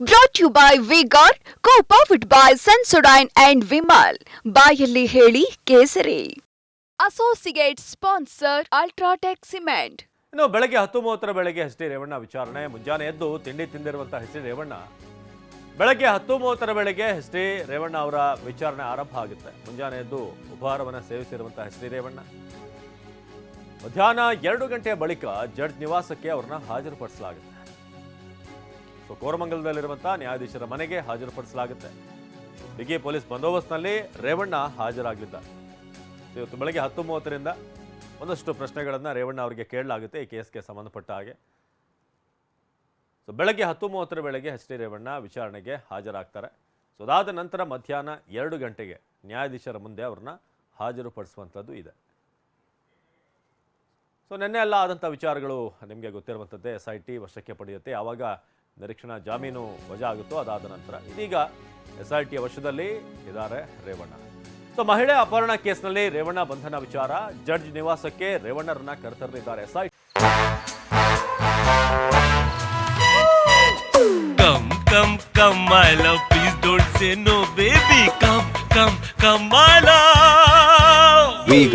Brought you by V Guard co powered by Sensodyne and Vimal ಬಾಯಲ್ಲಿ ಹೇಳಿ ಕೇಸರಿ. Associate sponsor UltraTech cement ಇನ್ನು ಬೆಳಗ್ಗೆ ಹತ್ತು ಮೂವತ್ತರ ಬೆಳಗ್ಗೆ ಎಸ್ ಡಿ ರೇವಣ್ಣ ವಿಚಾರಣೆ. ಮುಂಜಾನೆ ಎದ್ದು ತಿಂಡಿ ತಿಂದಿರುವಂತಹ ಎಸ್ ಡಿ ರೇವಣ್ಣ. ಬೆಳಗ್ಗೆ ಹತ್ತು ಮೂವತ್ತರ ಬೆಳಗ್ಗೆ ಎಸ್ ಡಿ ರೇವಣ್ಣ ಅವರ ವಿಚಾರಣೆ ಆರಂಭ ಆಗುತ್ತೆ. ಮುಂಜಾನೆ ಎದ್ದು ಉಪಹಾರವನ್ನು ಸೇವಿಸಿರುವಂತಹ ಎಸ್ ಡಿ ರೇವಣ್ಣ. ಮಧ್ಯಾಹ್ನ ಎರಡು ಗಂಟೆಯ ಬಳಿಕ ಜಡ್ಜ್ ನಿವಾಸಕ್ಕೆ ಅವರನ್ನ ಹಾಜರುಪಡಿಸಲಾಗುತ್ತೆ. ಸೊ ಕೋರಮಂಗಲದಲ್ಲಿರುವಂತಹ ನ್ಯಾಯಾಧೀಶರ ಮನೆಗೆ ಹಾಜರುಪಡಿಸಲಾಗುತ್ತೆ. ಬಿಗಿ ಪೊಲೀಸ್ ಬಂದೋಬಸ್ತ್ನಲ್ಲಿ ರೇವಣ್ಣ ಹಾಜರಾಗಲಿದ್ದಾರೆ. ಸೊ ಇವತ್ತು ಬೆಳಗ್ಗೆ ಹತ್ತು ಮೂವತ್ತರಿಂದ ಒಂದಷ್ಟು ಪ್ರಶ್ನೆಗಳನ್ನು ರೇವಣ್ಣ ಅವರಿಗೆ ಕೇಳಲಾಗುತ್ತೆ ಈ ಕೇಸ್ಗೆ ಸಂಬಂಧಪಟ್ಟ ಹಾಗೆ. ಸೊ ಬೆಳಗ್ಗೆ ಹತ್ತು ಮೂವತ್ತರ ವೇಳೆಗೆ ಎಚ್ ಡಿ ರೇವಣ್ಣ ವಿಚಾರಣೆಗೆ ಹಾಜರಾಗ್ತಾರೆ. ಸೊ ಅದಾದ ನಂತರ ಮಧ್ಯಾಹ್ನ ಎರಡು ಗಂಟೆಗೆ ನ್ಯಾಯಾಧೀಶರ ಮುಂದೆ ಅವ್ರನ್ನ ಹಾಜರುಪಡಿಸುವಂಥದ್ದು ಇದೆ. ಸೊ ನಿನ್ನೆ ಎಲ್ಲ ಆದಂಥ ವಿಚಾರಗಳು ನಿಮಗೆ ಗೊತ್ತಿರುವಂಥದ್ದೇ. ಎಸ್ ಐ ಟಿ ವಶಕ್ಕೆ ಪಡೆಯುತ್ತೆ. ಯಾವಾಗ ನಿರೀಕ್ಷಣಾ ಜಾಮೀನು ವಜಾ ಆಗುತ್ತೋ ಅದಾದ ನಂತರ ಇದೀಗ ಎಸ್ ಆರ್ ಟಿಯ ವಶದಲ್ಲಿ ಇದ್ದಾರೆ ರೇವಣ್ಣ. ಸೊ, ಮಹಿಳೆ ಅಪಹರಣ ಕೇಸ್ನಲ್ಲಿ ರೇವಣ್ಣ ಬಂಧನ ವಿಚಾರ. ಜಡ್ಜ್ ನಿವಾಸಕ್ಕೆ ರೇವಣ್ಣರನ್ನ ಕರೆತರಲಿದ್ದಾರೆ. S I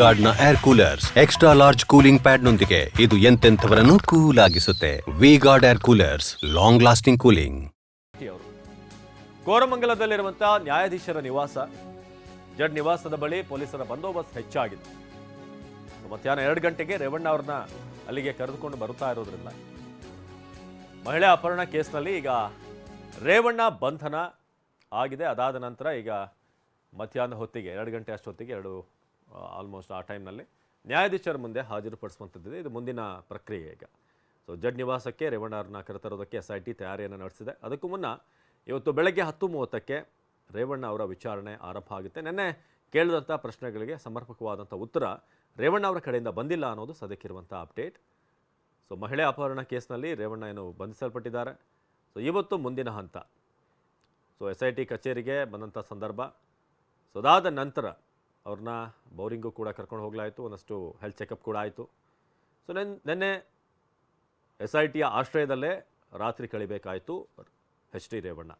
ಗಾರ್ಡ್ನ air coolers extra large cooling pad ನೊಂದಿಗೆ ಇದು ಎಂತೆಂಥವರನ್ನು cool ಆಗಿಸುತ್ತೆ. V guard air coolers long lasting cooling ಕೋರಮಂಗಲದಲ್ಲಿರುವಂತಹ ನ್ಯಾಯಾಧೀಶರ ನಿವಾಸ. ಜಡ್ ನಿವಾಸದ ಬಳಿ ಪೊಲೀಸರ ಬಂದೋಬಸ್ತ್ ಹೆಚ್ಚಾಗಿದೆ. ಮಧ್ಯಾಹ್ನ ಎರಡು ಗಂಟೆಗೆ ರೇವಣ್ಣ ಅವ್ರನ್ನ ಅಲ್ಲಿಗೆ ಕರೆದುಕೊಂಡು ಬರುತ್ತಾ ಇರೋದ್ರಿಂದ. ಮಹಿಳೆ ಅಪಹರಣ ಕೇಸ್ನಲ್ಲಿ ಈಗ ರೇವಣ್ಣ ಬಂಧನ ಆಗಿದೆ. ಅದಾದ ನಂತರ ಈಗ ಮಧ್ಯಾಹ್ನ ಹೊತ್ತಿಗೆ, ಎರಡು ಗಂಟೆ ಅಷ್ಟೊತ್ತಿಗೆ ಎರಡು ಆಲ್ಮೋಸ್ಟ್ ಆ ಟೈಮ್ನಲ್ಲಿ ನ್ಯಾಯಾಧೀಶರ ಮುಂದೆ ಹಾಜರುಪಡಿಸುವಂಥದ್ದಿದೆ. ಇದು ಮುಂದಿನ ಪ್ರಕ್ರಿಯೆ ಈಗ. ಸೊ ಜಡ್ ನಿವಾಸಕ್ಕೆ ರೇವಣ್ಣ ಅವ್ರನ್ನ ಕರೆತರೋದಕ್ಕೆ ಎಸ್ ಐ ಟಿ ತಯಾರಿಯನ್ನು ನಡೆಸಿದೆ. ಅದಕ್ಕೂ ಮುನ್ನ ಇವತ್ತು ಬೆಳಗ್ಗೆ ಹತ್ತು ಮೂವತ್ತಕ್ಕೆ ರೇವಣ್ಣ ಅವರ ವಿಚಾರಣೆ ಆರಂಭ ಆಗುತ್ತೆ. ನಿನ್ನೆ ಕೇಳಿದಂಥ ಪ್ರಶ್ನೆಗಳಿಗೆ ಸಮರ್ಪಕವಾದಂಥ ಉತ್ತರ ರೇವಣ್ಣ ಅವರ ಕಡೆಯಿಂದ ಬಂದಿಲ್ಲ ಅನ್ನೋದು ಸದ್ಯಕ್ಕಿರುವಂಥ ಅಪ್ಡೇಟ್ ಸೊ ಮಹಿಳೆ ಅಪಹರಣ ಕೇಸ್ನಲ್ಲಿ ರೇವಣ್ಣ ಏನು ಬಂಧಿಸಲ್ಪಟ್ಟಿದ್ದಾರೆ. ಸೊ ಇವತ್ತು ಮುಂದಿನ ಹಂತ. ಸೊ ಎಸ್ ಐ ಟಿ ಕಚೇರಿಗೆ ಬಂದಂಥ ಸಂದರ್ಭ. ಸೊ ಅದಾದ ನಂತರ ಅವ್ರನ್ನ ಬೌರಿಂಗು ಕೂಡ ಕರ್ಕೊಂಡು ಹೋಗಲಾಯಿತು, ಒಂದಷ್ಟು ಹೆಲ್ತ್ ಚೆಕಪ್ ಕೂಡ ಆಯಿತು. ಸೊ ನೆನ್, ನಿನ್ನೆ ಎಸ್ ಐ ಟಿಯ ಆಶ್ರಯದಲ್ಲೇ ರಾತ್ರಿ ಕಳಿಬೇಕಾಯಿತು ಎಚ್ ಡಿ ರೇವಣ್ಣ.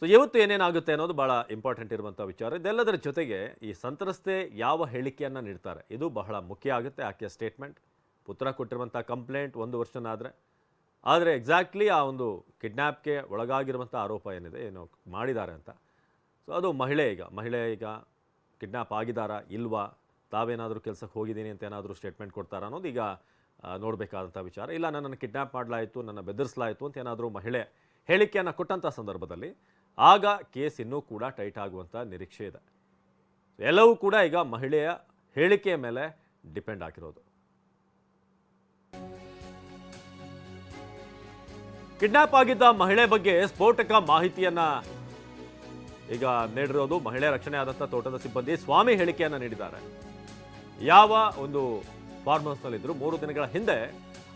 ಸೊ ಇವತ್ತು ಏನೇನಾಗುತ್ತೆ ಅನ್ನೋದು ಭಾಳ ಇಂಪಾರ್ಟೆಂಟ್ ಇರುವಂಥ ವಿಚಾರ. ಇದೆಲ್ಲದರ ಜೊತೆಗೆ ಈ ಸಂತ್ರಸ್ತೆ ಯಾವ ಹೇಳಿಕೆಯನ್ನು ನೀಡ್ತಾರೆ? ಇದು ಬಹಳ ಮುಖ್ಯ ಆಗುತ್ತೆ, ಆಕೆಯ ಸ್ಟೇಟ್ಮೆಂಟ್ ಪುತ್ರ ಕೊಟ್ಟಿರುವಂಥ ಕಂಪ್ಲೇಂಟ್ ಒಂದು ವರ್ಷನಾದರೆ. ಆದರೆ ಎಕ್ಸಾಕ್ಟ್ಲಿ ಆ ಒಂದು ಕಿಡ್ನ್ಯಾಪ್ಗೆ ಒಳಗಾಗಿರುವಂಥ ಆರೋಪ ಏನಿದೆ, ಏನೋ ಮಾಡಿದ್ದಾರೆ ಅಂತ. ಸೊ ಅದು ಮಹಿಳೆ ಈಗ ಮಹಿಳೆ ಈಗ ಕಿಡ್ನ್ಯಾಪ್ ಆಗಿದ್ದಾರಾ, ಇಲ್ವಾ, ತಾವೇನಾದರೂ ಕೆಲಸಕ್ಕೆ ಹೋಗಿದ್ದೀನಿ ಅಂತ ಏನಾದರೂ ಸ್ಟೇಟ್ಮೆಂಟ್ ಕೊಡ್ತಾರ ಅನ್ನೋದು ಈಗ ನೋಡಬೇಕಾದಂಥ ವಿಚಾರ. ಇಲ್ಲ, ನನ್ನನ್ನು ಕಿಡ್ನಾಪ್ ಮಾಡಲಾಯಿತು, ನನ್ನ ಬೆದರಿಸಲಾಯಿತು ಅಂತ ಏನಾದರೂ ಮಹಿಳೆ ಹೇಳಿಕೆಯನ್ನು ಕೊಟ್ಟಂಥ ಸಂದರ್ಭದಲ್ಲಿ, ಆಗ ಕೇಸ್ ಇನ್ನೂ ಕೂಡ ಟೈಟ್ ಆಗುವಂಥ ನಿರೀಕ್ಷೆ ಇದೆ. ಎಲ್ಲವೂ ಕೂಡ ಈಗ ಮಹಿಳೆಯ ಹೇಳಿಕೆಯ ಮೇಲೆ ಡಿಪೆಂಡ್ ಆಗಿರೋದು. ಕಿಡ್ನಾಪ್ ಆಗಿದ್ದ ಮಹಿಳೆ ಬಗ್ಗೆ ಸ್ಫೋಟಕ ಮಾಹಿತಿಯನ್ನ ಈಗ ನೀಡಿರೋದು ಮಹಿಳೆ ರಕ್ಷಣೆ ಆದಂಥ ತೋಟದ ಸಿಬ್ಬಂದಿ ಸ್ವಾಮಿ ಹೇಳಿಕೆಯನ್ನ ನೀಡಿದ್ದಾರೆ. ಯಾವ ಒಂದು ಫಾರ್ಮ್ ಹೌಸ್ನಲ್ಲಿದ್ದರು ಮೂರು ದಿನಗಳ ಹಿಂದೆ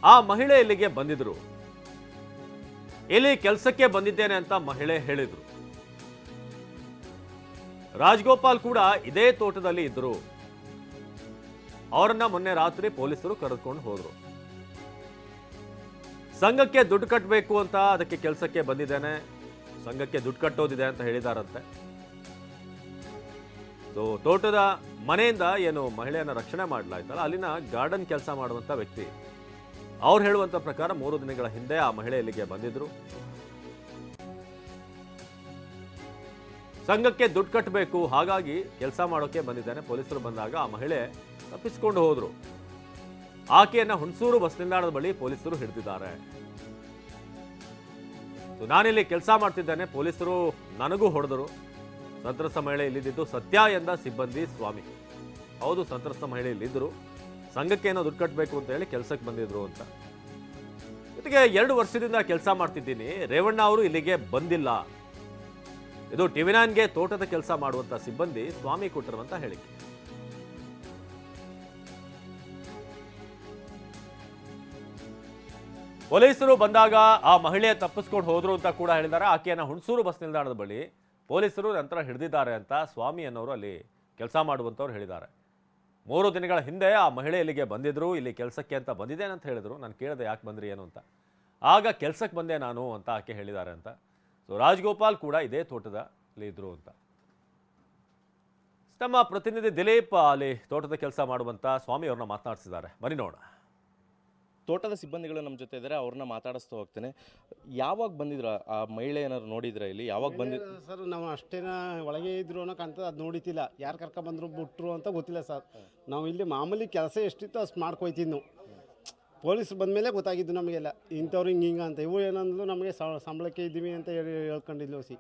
ಆ ಮಹಿಳೆ ಇಲ್ಲಿಗೆ ಬಂದಿದ್ರು. ಇಲ್ಲಿ ಕೆಲಸಕ್ಕೆ ಬಂದಿದ್ದೇನೆ ಅಂತ ಮಹಿಳೆ ಹೇಳಿದ್ರು. ರಾಜ್ಗೋಪಾಲ್ ಕೂಡ ಇದೇ ತೋಟದಲ್ಲಿ ಇದ್ರು. ಅವರನ್ನ ಮೊನ್ನೆ ರಾತ್ರಿ ಪೊಲೀಸರು ಕರೆದುಕೊಂಡು ಹೋದ್ರು. ಸಂಘಕ್ಕೆ ದುಡ್ಡು ಕಟ್ಟಬೇಕು ಅಂತ ಅದಕ್ಕೆ ಕೆಲಸಕ್ಕೆ ಬಂದಿದ್ದೇನೆ. ಸಂಘಕ್ಕೆ ದುಡ್ಡು ಕಟ್ಟೋದಿದೆ ಅಂತ ಹೇಳಿದಾರಂತೆ. ಸೊ ತೋಟದ ಮನೆಯಿಂದ ಏನು ಮಹಿಳೆಯನ್ನ ರಕ್ಷಣೆ ಮಾಡಲಾಯ್ತಲ್ಲ, ಅಲ್ಲಿನ ಗಾರ್ಡನ್ ಕೆಲಸ ಮಾಡುವಂತ ವ್ಯಕ್ತಿ. ಅವ್ರು ಹೇಳುವಂತ ಪ್ರಕಾರ ಮೂರು ದಿನಗಳ ಹಿಂದೆ ಆ ಮಹಿಳೆ ಇಲ್ಲಿಗೆ ಬಂದಿದ್ರು. ಸಂಘಕ್ಕೆ ದುಡ್ಡು ಕಟ್ಟಬೇಕು, ಹಾಗಾಗಿ ಕೆಲಸ ಮಾಡೋಕೆ ಬಂದಿದ್ದಾನೆ. ಪೊಲೀಸರು ಬಂದಾಗ ಆ ಮಹಿಳೆ ತಪ್ಪಿಸಿಕೊಂಡು ಹೋದ್ರು. ಆಕೆಯನ್ನ ಹುಣಸೂರು ಬಸ್ ನಿಲ್ದಾಣದ ಬಳಿ ಪೊಲೀಸರು ಹಿಡಿದಿದ್ದಾರೆ. ಸೊ ನಾನಿಲ್ಲಿ ಕೆಲಸ ಮಾಡ್ತಿದ್ದೇನೆ. ಪೊಲೀಸರು ನನಗೂ ಹೊಡೆದರು. ಸಂತ್ರಸ್ತ ಮಹಿಳೆ ಇಲ್ಲಿದ್ದು ಸತ್ಯ ಎಂದ ಸಿಬ್ಬಂದಿ ಸ್ವಾಮಿ. ಹೌದು, ಸಂತ್ರಸ್ತ ಮಹಿಳೆ ಇಲ್ಲಿದ್ದರು. ಸಂಘಕ್ಕೆ ಏನೋ ದುಡ್ಡು ಕಟ್ಟಬೇಕು ಅಂತ ಹೇಳಿ ಕೆಲಸಕ್ಕೆ ಬಂದಿದ್ರು ಅಂತ. ಜೊತೆಗೆ ಎರಡು ವರ್ಷದಿಂದ ಕೆಲಸ ಮಾಡ್ತಿದ್ದೀನಿ. ರೇವಣ್ಣ ಅವರು ಇಲ್ಲಿಗೆ ಬಂದಿಲ್ಲ. ಇದು ಟಿವಿನಾನ್ಗೆ ತೋಟದ ಕೆಲಸ ಮಾಡುವಂಥ ಸಿಬ್ಬಂದಿ ಸ್ವಾಮಿ ಕೊಟ್ಟಿರುವಂತ ಹೇಳಿಕೆ. ಪೊಲೀಸರು ಬಂದಾಗ ಆ ಮಹಿಳೆ ತಪ್ಪಿಸ್ಕೊಂಡು ಹೋದ್ರು ಅಂತ ಕೂಡ ಹೇಳಿದ್ದಾರೆ. ಆಕೆಯನ್ನು ಹುಣಸೂರು ಬಸ್ ನಿಲ್ದಾಣದ ಬಳಿ ಪೊಲೀಸರು ನಂತರ ಹಿಡಿದಿದ್ದಾರೆ ಅಂತ ಸ್ವಾಮಿ ಅನ್ನೋರು ಅಲ್ಲಿ ಕೆಲಸ ಮಾಡುವಂಥವ್ರು ಹೇಳಿದ್ದಾರೆ. ಮೂರು ದಿನಗಳ ಹಿಂದೆ ಆ ಮಹಿಳೆ ಇಲ್ಲಿಗೆ ಬಂದಿದ್ರು, ಇಲ್ಲಿ ಕೆಲಸಕ್ಕೆ ಅಂತ ಬಂದಿದ್ದೇನೆ ಅಂತ ಹೇಳಿದ್ರು. ನಾನು ಕೇಳಿದೆ, ಯಾಕೆ ಬಂದ್ರಿ ಏನು ಅಂತ. ಆಗ ಕೆಲಸಕ್ಕೆ ಬಂದೆ ನಾನು ಅಂತ ಆಕೆ ಹೇಳಿದ್ದಾರೆ ಅಂತ. ಸೊ ರಾಜ್ಗೋಪಾಲ್ ಕೂಡ ಇದೇ ತೋಟದ ಇದ್ರು ಅಂತ. ನಮ್ಮ ಪ್ರತಿನಿಧಿ ದಿಲೀಪ್ ಅಲ್ಲಿ ತೋಟದ ಕೆಲಸ ಮಾಡುವಂಥ ಸ್ವಾಮಿಯವ್ರನ್ನ ಮಾತನಾಡಿಸಿದ್ದಾರೆ. ಬನ್ನಿ ನೋಡೋಣ. ತೋಟದ ಸಿಬ್ಬಂದಿಗಳು ನಮ್ಮ ಜೊತೆ ಇದ್ದಾರೆ, ಅವ್ರನ್ನ ಮಾತಾಡಿಸ್ತಾ ಹೋಗ್ತೇನೆ. ಯಾವಾಗ ಬಂದಿದ್ರ? ಆ ಮಹಿಳೆ ಏನಾದ್ರು ನೋಡಿದ್ರ ಇಲ್ಲಿ? ಯಾವಾಗ ಬಂದಿದ್ರು ಸರ್, ನಾವು ಅಷ್ಟೇನ ಒಳಗೆ ಇದ್ರು ಅನ್ನೋ ಅದು ನೋಡಿತಿಲ್ಲ. ಯಾರು ಕರ್ಕೊಂಬಂದ್ರು ಬಿಟ್ರು ಅಂತ ಗೊತ್ತಿಲ್ಲ ಸರ್. ನಾವು ಇಲ್ಲಿ ಮಾಮೂಲಿ ಕೆಲಸ ಎಷ್ಟಿತ್ತು ಅಷ್ಟು ಮಾಡ್ಕೊಯ್ತಿದ್ನು. ಪೊಲೀಸರು ಬಂದಮೇಲೆ ಗೊತ್ತಾಗಿದ್ದು ನಮಗೆಲ್ಲ ಇಂಥವ್ರು ಹಿಂಗೆ ಹಿಂಗೆ ಅಂತ. ಇವು ಏನಂದ್ರು ನಮಗೆ ಸಂಬಳಕ್ಕೆ ಇದ್ದೀವಿ ಅಂತ ಹೇಳಿ ಹೇಳ್ಕೊಂಡಿದ್ಲು ಸಿ.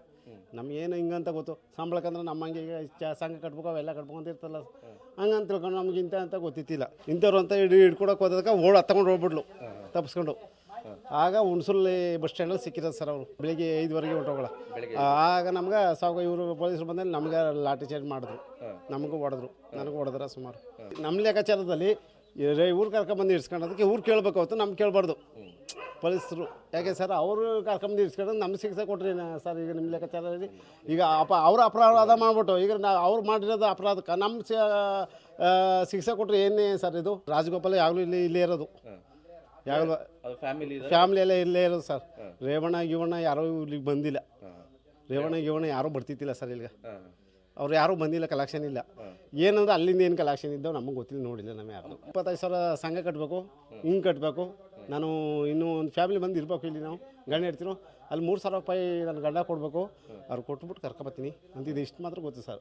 ನಮಗೇನು ಹಿಂಗಂತ ಗೊತ್ತು. ಸಂಬಳಕ್ಕಂದ್ರೆ ನಮ್ಮ ಹಂಗೆ ಈಗ ಚ- ಸಂಘ ಕಟ್ಬೇಕು ಅವೆಲ್ಲ ಕಟ್ಬೇಕು ಅಂತ ಇರ್ತಲ್ಲ ಹಂಗಂತ ತಿಳ್ಕೊಂಡು ನಮ್ಗೆ ಇಂಥ ಅಂತ ಗೊತ್ತಿತ್ತಿಲ್ಲ. ಇಂಥವ್ರು ಅಂತ ಹಿಡಿ ಹಿಡ್ಕೊಡಕ್ಕೆ ಹೋದಾಗ ಓಡ್ ಹತ್ಕೊಂಡು ಹೋಗ್ಬಿಡ್ಲು ತಪ್ಪಿಸ್ಕೊಂಡು ಆಗ ಹುಣಸೂರಲ್ಲಿ ಬಸ್ ಸ್ಟ್ಯಾಂಡಲ್ಲಿ ಸಿಕ್ಕಿರೋದು ಸರ್ ಅವರು. ಬೆಳಿಗ್ಗೆ ಐದುವರೆಗೆ ಹೊಂಟೋಗಳ ಆಗ ನಮ್ಗೆ ಸಾವು ಇವರು ಪೊಲೀಸರು ಬಂದಲ್ಲಿ ನಮ್ಗೆ ಲಾಠಿ ಚಾರ್ಜ್ ಮಾಡಿದ್ರು. ನಮಗೂ ಹೊಡೆದ್ರು. ನನಗೂ ಹೊಡೆದ್ರ ಸುಮಾರು. ನಮ್ಮ ಲೆಕ್ಕಾಚಾರದಲ್ಲಿ ಊರು ಕರ್ಕೊಂಬಂದು ಅದಕ್ಕೆ ಊರು ಕೇಳಬೇಕು ಹೊತ್ತು ನಮ್ಗೆ ಕೇಳಬಾರ್ದು. ಪೊಲೀಸರು. ಯಾಕೆ ಸರ್ ಅವರು ಕರ್ಕೊಂಬಂದು ಇಡ್ಸ್ಕೊಂಡು ನಮ್ಗೆ ಶಿಕ್ಷೆ ಕೊಟ್ರಿ ಸರ್ ಈಗ ನಿಮ್ಮ ಲೆಕ್ಕಾಚಾರದಲ್ಲಿ ಈಗ ಅಪ ಅವ್ರ ಅಪರಾಧ ಮಾಡ್ಬಿಟ್ಟು ಈಗ ನಾವು ಅವ್ರು ಮಾಡಿರೋದು ಅಪರಾಧಕ್ಕೆ ನಮ್ಮ ಶಿಕ್ಷೆ ಕೊಟ್ಟರೆ ಏನೇ ಸರ್ ಇದು? ರಾಜಗೋಪಾಲ ಯಾವಾಗಲೂ ಇಲ್ಲಿ ಇಲ್ಲೇ ಇರೋದು. ಯಾವಾಗಲೂ ಫ್ಯಾಮಿಲಿ ಫ್ಯಾಮಿಲಿ ಫ್ಯಾಮ್ಲಿ ಎಲ್ಲ ಇಲ್ಲೇ ಇರೋದು ಸರ್. ರೇವಣ್ಣ ಗೀವಣ್ಣ ಯಾರೂ ಇಲ್ಲಿಗೆ ಬಂದಿಲ್ಲ. ರೇವಣ್ಣ ಗೀವಣ್ಣ ಯಾರೂ ಬರ್ತಿತ್ತಿಲ್ಲ ಸರ್ ಇಲ್ಲಿಗೆ. ಅವ್ರು ಯಾರೂ ಬಂದಿಲ್ಲ ಕಲೆಕ್ಷನ್ ಇಲ್ಲ. ಏನಂದ್ರೆ ಅಲ್ಲಿಂದ ಏನು ಕಲೆಕ್ಷನ್ ಇದ್ದಾವೆ ನಮಗೆ ಗೊತ್ತಿಲ್ಲ ನೋಡಿಲ್ಲ ನಮಗೆ ಯಾರು. ಇಪ್ಪತ್ತೈದು ಸಾವಿರ ಸಂಘ ಕಟ್ಟಬೇಕು ಹಿಂಗೆ ಕಟ್ಟಬೇಕು ನಾನು ಇನ್ನೂ ಒಂದು ಫ್ಯಾಮಿಲಿ ಬಂದು ಇರ್ಬೇಕು ಇಲ್ಲಿ ನಾವು ಗಂಡ ಇರ್ತೀನೋ ಅಲ್ಲಿ ಮೂರು ಸಾವಿರ ರೂಪಾಯಿ ನನ್ನ ಗಂಡ ಕೊಡಬೇಕು. ಅವ್ರು ಕೊಟ್ಬಿಟ್ಟು ಕರ್ಕೊಬತ್ತೀನಿ ಇದು ಇಷ್ಟು ಮಾತ್ರ ಗೊತ್ತು ಸರ್.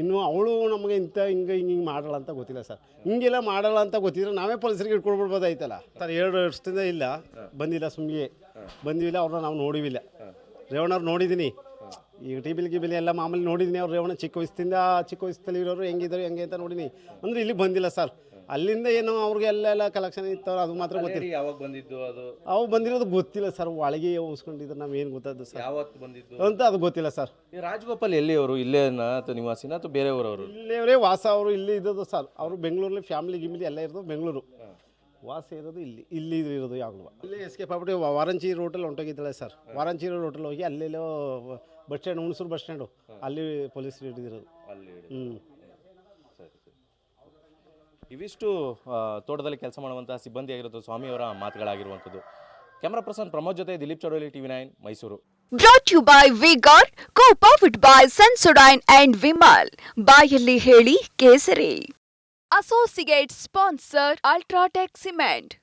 ಇನ್ನು ಅವಳು ನಮಗೆ ಇಂಥ ಹಿಂಗೆ ಹಿಂಗೆ ಹಿಂಗೆ ಮಾಡಲ್ಲ ಅಂತ ಗೊತ್ತಿಲ್ಲ ಸರ್. ಹಿಂಗೆಲ್ಲ ಮಾಡಲ್ಲ ಅಂತ ಗೊತ್ತಿದ್ರೆ ನಾವೇ ಪೊಲೀಸರಿಗೆ ಇಟ್ಕೊಡ್ಬಿಡ್ಬೋದಾಯ್ತಲ್ಲ ಸರ್ ಎರಡು ವರ್ಷದಿಂದ ಇಲ್ಲ. ಬಂದಿಲ್ಲ ಸುಮ್ಮಿಗೆ ಬಂದಿಲ್ಲ ಅವ್ರನ್ನ ನಾವು ನೋಡಿವಿಲ್ಲ. ರೇವಣ್ಣವ್ರು ನೋಡಿದ್ದೀನಿ ಈಗ ಟಿ ಬಿಲ್ ಗಿಬಿಲ್ ಎಲ್ಲ ಮಾಮೂಲಿ ನೋಡಿದ್ದೀನಿ ಅವ್ರು ರೇವಣ್ಣ ಚಿಕ್ಕ ವಯಸ್ಸಿಂದ ಚಿಕ್ಕ ವಯಸ್ಸಲ್ಲಿ ಇರೋರು ಹೆಂಗಿದ್ರು ಹೆಂಗೆ ಅಂತ ನೋಡಿನಿ. ಅಂದ್ರೆ ಇಲ್ಲಿ ಬಂದಿಲ್ಲ ಸರ್. ಅಲ್ಲಿಂದ ಏನು ಅವ್ರಿಗೆ ಎಲ್ಲ ಎಲ್ಲ ಕಲೆಕ್ಷನ್ ಇತ್ತು ಅದು ಮಾತ್ರ ಗೊತ್ತಿಲ್ಲ. ಯಾವಾಗ ಬಂದಿದ್ದು ಅದು? ಅವು ಬಂದಿರೋದು ಗೊತ್ತಿಲ್ಲ ಸರ್. ಒಳಗೆ ಉಸ್ಕೊಂಡಿದ್ರೆ ಏನ್ ಗೊತ್ತದ್ದು ಸರ್? ಯಾವತ್ತು ಬಂದಿದ್ದು? ಅಂತ ಅದು ಗೊತ್ತಿಲ್ಲ ಸರ್. ಈ ರಾಜಗೋಪಾಲ್ ಎಲ್ಲಿಯವರು? ಇಲ್ಲೇನ ಅಥವಾ ನಿವಾಸಿನ ಅಥವಾ ಊರವರು ಇಲ್ಲೇ ವಾಸ ಅವರು ಇಲ್ಲಿ ಇದ್ದದ್ದು ಸರ್. ಅವರು ಬೆಂಗಳೂರಲ್ಲಿ ಫ್ಯಾಮಿಲಿ ಗಿಮಿಲಿ ಎಲ್ಲ ಇರೋದು ಬೆಂಗಳೂರು. ವಾಸ ಇರೋದು ಇಲ್ಲಿ ಇಲ್ಲಿ ಇರೋದು ಯಾವಾಗಲೂ ಅಲ್ಲಿ ಎಸ್ಕೇಪ್ ಆಗ್ಬಿಟ್ಟು ವಾರಂಚಿ ರೋಟಲ್ಲಿ ಹೊಂಟೋಗಿದ್ದಾಳೆ ಸರ್. ವಾರಂಚಿ ರೋಟಲ್ಲಿ ಹೋಗಿ ಅಲ್ಲೆಲ್ಲೋ bus stand Hunsur bus stand. ಅಲ್ಲಿ ಪೊಲೀಸರು ಹಿಡಿದಿರೋದು. ಅಲ್ಲಿ ಹ್ಞೂ ಸರಿ ಸರಿ. ಇವಿಷ್ಟು ಆ, ತೋಟದಲ್ಲಿ ಕೆಲಸ ಮಾಡುವಂತಹ ಸಿಬ್ಬಂದಿ ಆಗಿರೋದು ಸ್ವಾಮಿಯವರ ಮಾತುಗಳಾಗಿರುವಂಥದ್ದು. ಕ್ಯಾಮರಾ ಪರ್ಸನ್ ಪ್ರಮೋದ್ ಜೊತೆ Dileep Chadoli TV nine Mysuru. Brought you by V Guard co powered by Sensodyne and Vimal ಬಾಯಲ್ಲಿ ಹೇಳಿ ಕೇಸರಿ. Associate sponsor UltraTech cement